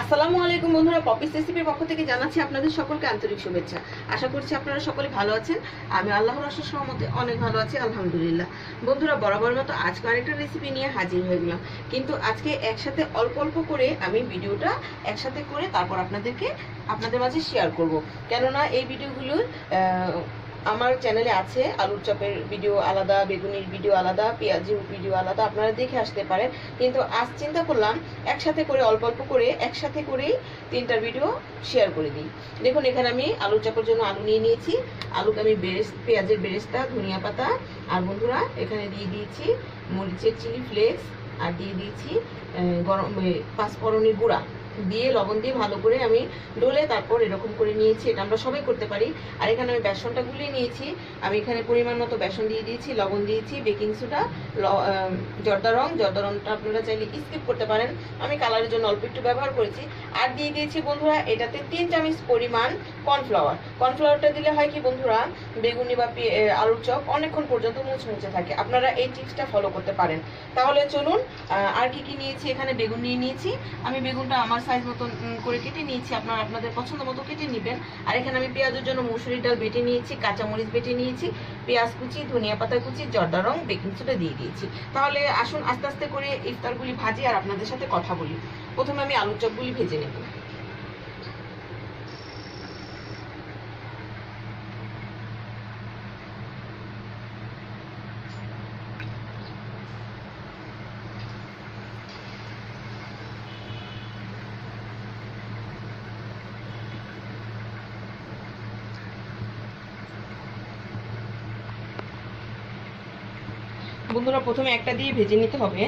আসসালামু আলাইকুম বন্ধুরা পপিস রেসিপির পক্ষ থেকে জানাচ্ছি আপনাদের সকলকে আন্তরিক শুভেচ্ছা। আশা করছি আপনারা সকলে ভালো আছেন। আমি আল্লাহর আশার সহমতে অনেক ভালো আছি, আলহামদুলিল্লাহ। বন্ধুরা, বরাবর মতো আজকে আরেকটা রেসিপি নিয়ে হাজির হয়ে গেলাম। কিন্তু আজকে একসাথে অল্প অল্প করে আমি ভিডিওটা একসাথে করে তারপর আপনাদেরকে, আপনাদের মাঝে শেয়ার করব। কেননা এই ভিডিওগুলোর আমার চ্যানেলে আছে আলুর চপের ভিডিও আলাদা, বেগুনির ভিডিও আলাদা, পেঁয়াজির ভিডিও আলাদা, আপনারা দেখে আসতে পারেন। কিন্তু আজ চিন্তা করলাম, একসাথে করে, অল্প অল্প করে, একসাথে করেই তিনটার ভিডিও শেয়ার করে দিই। দেখুন, এখানে আমি আলুর চপের জন্য আলু নিয়ে নিয়েছি। আলুকে আমি বেরেস পেঁয়াজের বেরেস্তা, ধনিয়া পাতা, আর বন্ধুরা, এখানে দিয়ে দিয়েছি মরিচের চিলি ফ্লেক্স, আর দিয়ে দিয়েছি গরম পাঁচফোড়নের গুঁড়া। দিয়ে লবণ দিয়ে ভালো করে আমি ডলে তারপর এরকম করে নিয়েছি, এটা আমরা সবাই করতে পারি। আর এখানে আমি বেসনটা গুলিয়ে নিয়েছি। আমি এখানে পরিমাণ মতো বেসন দিয়ে দিয়েছি, লবণ দিয়েছি বেকিং সোডা জর্দা রং। জর্দা রংটা আপনারা চাইলে স্কিপ করতে পারেন। আমি কালারের জন্য অল্প একটু ব্যবহার করেছি। আর দিয়ে দিয়েছি বন্ধুরা, এটাতে তিন চামচ পরিমাণ কর্নফ্লাওয়ার কর্নফ্লাওয়ারটা দিলে হয় কি বন্ধুরা, বেগুনি বা আলুর চপ অনেকক্ষণ পর্যন্ত মুচমুচে থাকে। আপনারা এই টিপসটা ফলো করতে পারেন। তাহলে চলুন আর কি কি নিয়েছি? এখানে বেগুন নিয়ে নিয়েছি। আমি বেগুনটা আমার সাইজ মতন করে কেটে নিয়েছি। আপনারা আপনাদের পছন্দ মতো কেটে নেবেন। আর এখানে আমি পেঁয়াজের জন্য মুসুরির ডাল বেটে নিয়েছি, কাঁচামরিচ বেটে নিয়েছি, পেঁয়াজ কুচি, ধনিয়া পাতা কুচি, জর্দা রং, বেকিং সোডা দিয়ে দিয়েছি। তাহলে আসুন আস্তে আস্তে করে ইফতারগুলি ভাজি আর আপনাদের সাথে কথা বলি। প্রথমে আমি আলুর চপগুলি ভেজে নেব। বন্ধুরা, প্রথমে একটা দিয়ে ভেজে নিতে হবে।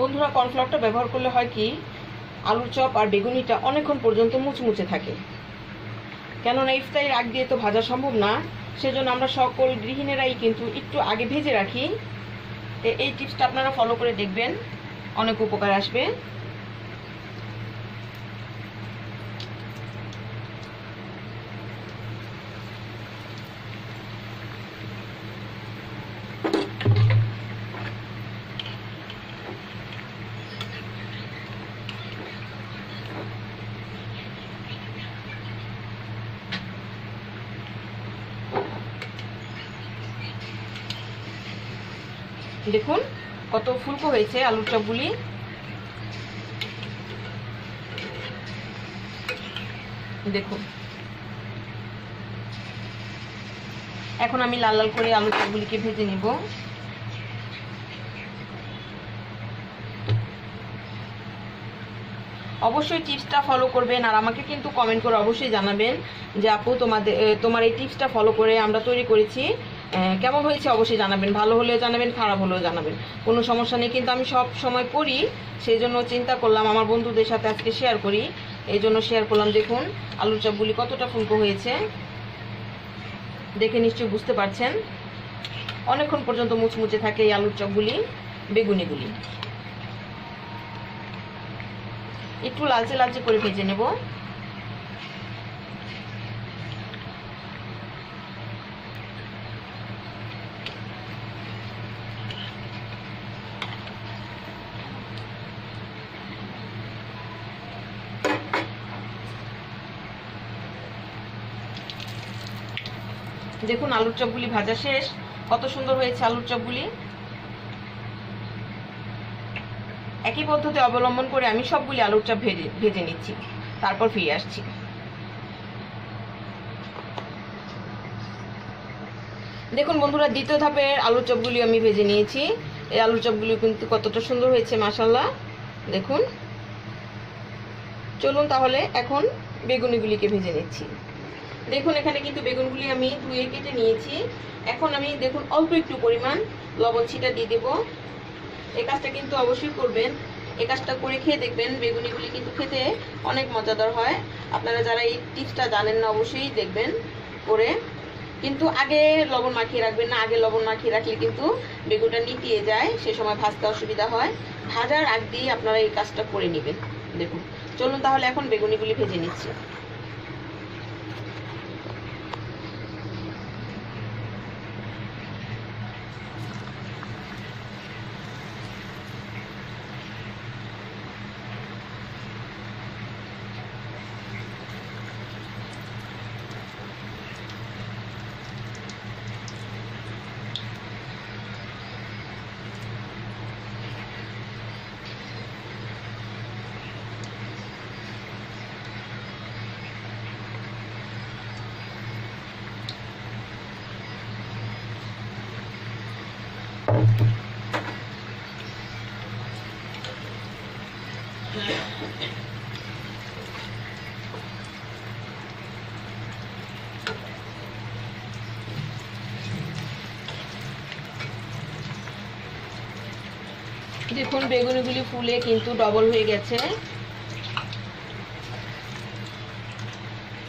বন্ধুরা কর্নফ্লাওয়ারটা ব্যবহার করলে হয় কি, আলুর চপ আর বেগুনিটা অনেকক্ষণ পর্যন্ত মুচমুচে থাকে। কেননা ইফতারির আগ দিয়ে তো ভাজা সম্ভব না, সেজন্য আমরা সকল গৃহিণীরাই কিন্তু একটু আগে ভেজে রাখি। এই টিপসটা আপনারা ফলো করে দেখবেন, অনেক উপকার আসবে। দেখুন, কত ফুলকো হয়েছে আলুর চপগুলি দেখুন। এখন আমি লাল লাল করে আলুর চপগুলিকে ভেজে নিব। অবশ্যই টিপসটা ফলো করবেন আর আমাকে কিন্তু কমেন্ট করে অবশ্যই জানাবেন যে আপু, তোমাদের তোমার এই টিপসটা ফলো করে আমরা তৈরি করেছি। কেমন হয়েছে অবশ্যই জানাবেন, ভালো হলেও জানাবেন, খারাপ হলেও জানাবেন। কোনো সমস্যা নেই, কিন্তু আমি সব সময় করি, সেই জন্য চিন্তা করলাম, আমার বন্ধুদের সাথে আজকে শেয়ার করি। এই জন্য শেয়ার করলাম, দেখুন, আলুর চপগুলি কতটা ফুলকো হয়েছে। দেখে নিশ্চয়ই বুঝতে পারছেন। অনেকক্ষণ পর্যন্ত মুচমুচে থাকে এই আলুর চপগুলি বেগুনিগুলি একটু লালচে লালচে করে ভেজে নেব। দেখুন, আলুর চপগুলি ভাজা শেষ। কত সুন্দর হয়েছে আলুর চপগুলি। একই পদ্ধতি অবলম্বন করে আমি সবগুলি আলুর চপ ভেজে ভেজে নিচ্ছি। তারপর ফিরে আসছি। দেখুন বন্ধুরা, দ্বিতীয় ধাপের আলুর চপগুলি আমি ভেজে নিয়েছি। এই আলুর চপগুলি কিন্তু কতটা সুন্দর হয়েছে মাসাল্লাহ দেখুন। চলুন তাহলে এখন বেগুনিগুলিকে ভেজে নিচ্ছি। দেখুন, এখানে কিন্তু বেগুনগুলি আমি ধুয়ে কেটে নিয়েছি। এখন আমি দেখুন, অল্প একটু পরিমাণ লবণ ছিটা দিয়ে দেবো। এই কাজটা কিন্তু অবশ্যই করবেন। এই কাজটা করে খেয়ে দেখবেন, বেগুনিগুলি কিন্তু খেতে অনেক মজাদার হয়। আপনারা যারা এই টিপসটা জানেন না, অবশ্যই দেখবেন করে। কিন্তু আগে লবণ মাখিয়ে রাখবেন না, আগে লবণ মাখিয়ে রাখলে কিন্তু বেগুনটা নিতিয়ে যায়, সে সময় ভাজতে অসুবিধা হয়। ভাজার আগ দিয়ে আপনারা এই কাজটা করে নেবেন। দেখুন, চলুন তাহলে এখন বেগুনিগুলি ভেজে নিচ্ছি। দেখুন, বেগুনিগুলি ফুলে কিন্তু ডবল হয়ে গেছে।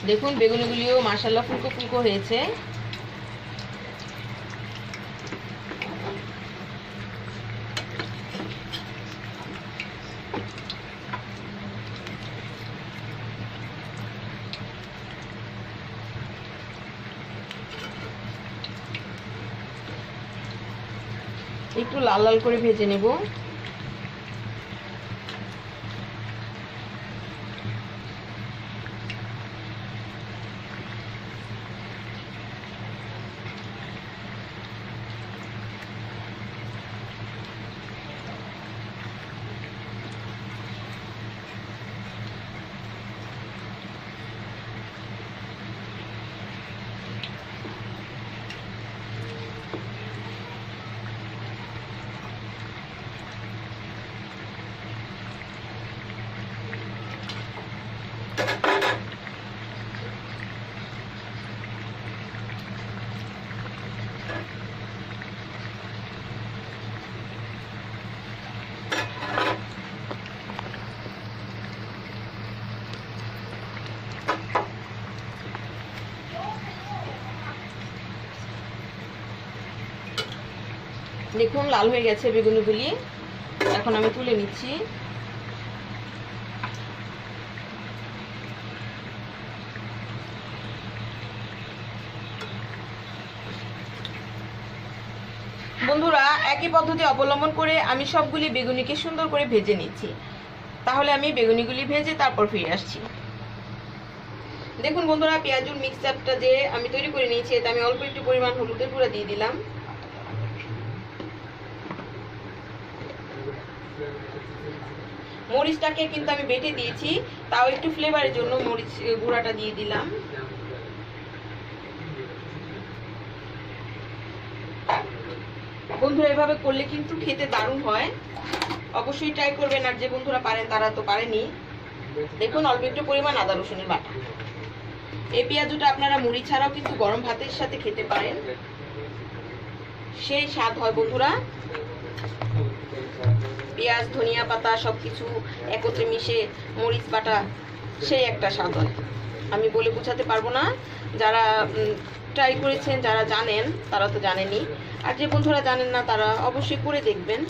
দেখুন, বেগুনিগুলিও মাসাল্লাহ ফুলকো ফুলকো হয়েছে। একটু লাল লাল করে ভেজে নেব। দেখুন, লাল হয়ে গেছে বেগুনিগুলি। এখন আমি তুলে নিচ্ছি। বন্ধুরা, একই পদ্ধতি অবলম্বন করে আমি সবগুলি বেগুনিকে সুন্দর করে ভেজে নিচ্ছি। তাহলে আমি বেগুনিগুলি ভেজে তারপর ফিরে আসছি। দেখুন বন্ধুরা, পেঁয়াজুর মিক্সচারটা যে আমি তৈরি করে নিয়েছি, এতে আমি অল্প একটু পরিমাণ হলুদের গুঁড়া দিয়ে দিলাম। মরিচটাকে কিন্তু আমি বেটে দিয়েছি, তাও একটু ফ্লেভারের জন্য মরিচ গুঁড়াটা দিয়ে দিলাম। বন্ধুরা, এভাবে করলে কিন্তু খেতে দারুণ হয়। অবশ্যই ট্রাই করবেন, আর যে বন্ধুরা পারেন তারা তো পারেনি। দেখুন, অল্প একটু পরিমাণ আদা, রসুনের বাটা। এই পেঁয়াজুটা আপনারা মুড়ি ছাড়াও কিন্তু গরম ভাতের সাথে খেতে পারেন। সেই স্বাদ হয়, বন্ধুরা। পেঁয়াজ, ধনিয়া পাতা সব কিছু একত্রে মিশে মরিচ বাটা, সেই একটা স্বাদ হয় আমি বলে বোঝাতে পারব না। যারা ট্রাই করেছেন, যারা জানেন, তারা তো জানেনি আর যে বন্ধুরা জানেন না, তারা অবশ্যই করে দেখবেন।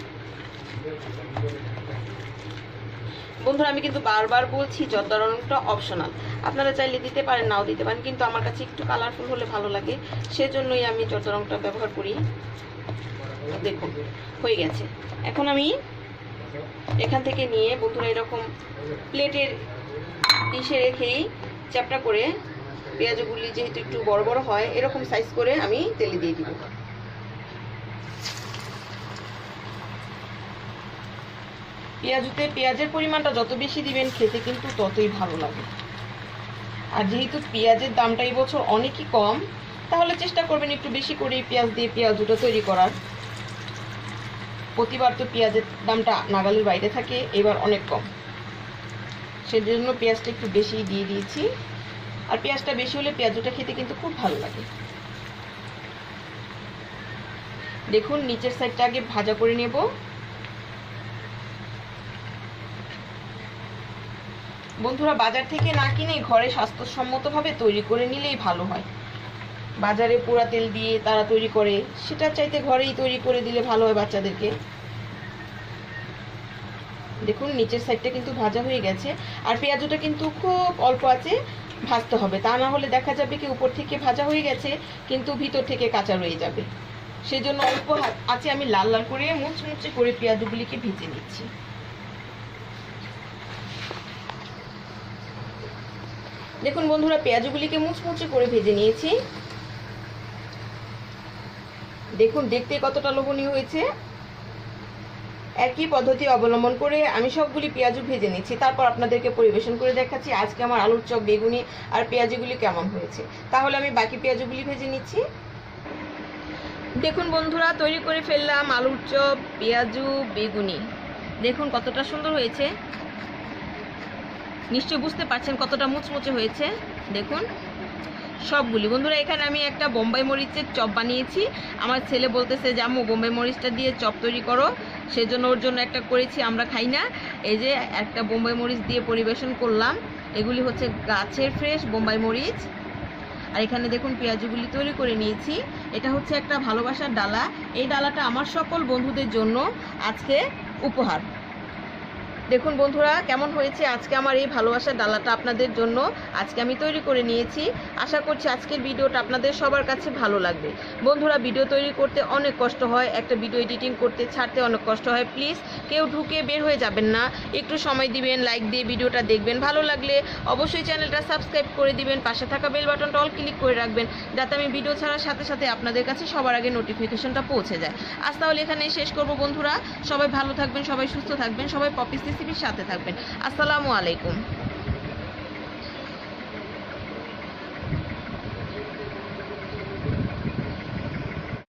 বন্ধুরা, আমি কিন্তু বারবার বলছি জর্দা রংটা অপশনাল আপনারা চাইলে দিতে পারেন, নাও দিতে পারেন, কিন্তু আমার কাছে একটু কালারফুল হলে ভালো লাগে। সেজন্যই আমি জর্দা রংটা ব্যবহার করি। দেখুন, হয়ে গেছে। এখন আমি এখান থেকে নিয়ে বন্ধুরা এরকম প্লেটের ইসে রেখেই চ্যাপটা করে পেঁয়াজগুলি যেহেতু একটু বড় বড় হয়, এরকম সাইজ করে আমি তেলে দিয়ে দিব। পেঁয়াজুতে পেঁয়াজের পরিমাণটা যত বেশি দিবেন খেতে কিন্তু ততই ভালো লাগে। আর যেহেতু পেঁয়াজের দামটা এই বছর অনেকই কম, তাহলে চেষ্টা করবেন একটু বেশি করে পেঁয়াজ দিয়ে পেঁয়াজুটা তৈরি করার। প্রতিবার তো পেঁয়াজের দামটা নাগালের বাইরে থাকে, এবার অনেক কম। সেজন্য পেঁয়াজটা একটু বেশি দিয়ে দিয়েছি। আর পেঁয়াজটা বেশি হলে পেঁয়াজটা খেতে কিন্তু খুব ভালো লাগে। দেখুন, নিচের সাইডটা আগে ভাজা করে নেব। বন্ধুরা, বাজার থেকে না কিনে ঘরে স্বাস্থ্যসম্মতভাবে তৈরি করে নিলেই ভালো হয়। বাজারে পোড়া তেল দিয়ে তারা তৈরি করে সেটার চাইতে ঘরেই তৈরি করে দিলে ভালো হয় বাচ্চাদেরকে। দেখুন, নিচের সাইডটা কিন্তু ভাজা হয়ে গেছে, আর পেঁয়াজটা কিন্তু খুব অল্প আছে, ভাজতে হবে। তা না হলে দেখা যাবে কি উপর থেকে ভাজা হয়ে গেছে, কিন্তু ভিতর থেকে কাঁচা রয়ে যাবে। সেই জন্য অল্প আছে, আমি লাল লাল করে মুচমুচে করে পেঁয়াজগুলিকে ভেজে নিচ্ছি। দেখুন বন্ধুরা, পেঁয়াজগুলিকে মুচমুচে করে ভেজে নিয়েছি। দেখুন, দেখতে কতটা লোভনীয় হয়েছে। একই পদ্ধতি অবলম্বন করে আমি সবগুলি পেঁয়াজু ভেজে নিচ্ছি। তারপর আপনাদেরকে পরিবেশন করে দেখাচ্ছি। আজকে আমার আলুর চপ, বেগুনি আর পেঁয়াজুগুলি কেমন হয়েছে। তাহলে আমি বাকি পেঁয়াজুগুলি ভেজে নিচ্ছি। দেখুন বন্ধুরা, তৈরি করে ফেললাম আলুর চপ, পেঁয়াজু, বেগুনি। দেখুন কতটা সুন্দর হয়েছে। নিশ্চয়ই বুঝতে পারছেন কতটা মুচমুচে হয়েছে। দেখুন। সবগুলি। বন্ধুরা, এখানে আমি একটা বোম্বাই মরিচের চপ বানিয়েছি। আমার ছেলে বলতেছে যে, আম্মু, বোম্বাই মরিচটা দিয়ে চপ তৈরি করো। সেজন্য ওর জন্য একটা করেছি, আমরা খাই না। এই যে, একটা বোম্বাই মরিচ দিয়ে পরিবেশন করলাম। এগুলি হচ্ছে গাছের ফ্রেশ বোম্বাই মরিচ। আর এখানে দেখুন, পেঁয়াজগুলি তৈরি করে নিয়েছি। এটা হচ্ছে একটা ভালোবাসার ডালা। এই ডালাটা আমার সকল বন্ধুদের জন্য আজকে উপহার। দেখুন বন্ধুরা, কেমন হয়েছে আজকে আমার এই ভালোবাসার ডালাটা আপনাদের জন্য? আজকে আমি তৈরি করে নিয়েছি। আশা করছি আজকের ভিডিওটা আপনাদের সবার কাছে ভালো লাগবে। বন্ধুরা, ভিডিও তৈরি করতে অনেক কষ্ট হয়, একটা ভিডিও এডিটিং করতে ছাড়তে অনেক কষ্ট হয়। প্লিজ, কেউ ঢুকে বের হয়ে যাবেন না। একটু সময় দিবেন, লাইক দিয়ে ভিডিওটা দেখবেন। ভালো লাগলে অবশ্যই চ্যানেলটা সাবস্ক্রাইব করে দিবেন, পাশে থাকা বেল বাটনটা অল ক্লিক করে রাখবেন, যাতে আমি ভিডিও ছাড়ার সাথে সাথে আপনাদের কাছে সবার আগে নোটিফিকেশনটা পৌঁছে যায়। আজ তাহলে এখানে শেষ করব বন্ধুরা। সবাই ভালো থাকবেন, সবাই সুস্থ থাকবেন, সবাই পপিস রেসিপির সাথে থাকবেন। আসসালামু আলাইকুম।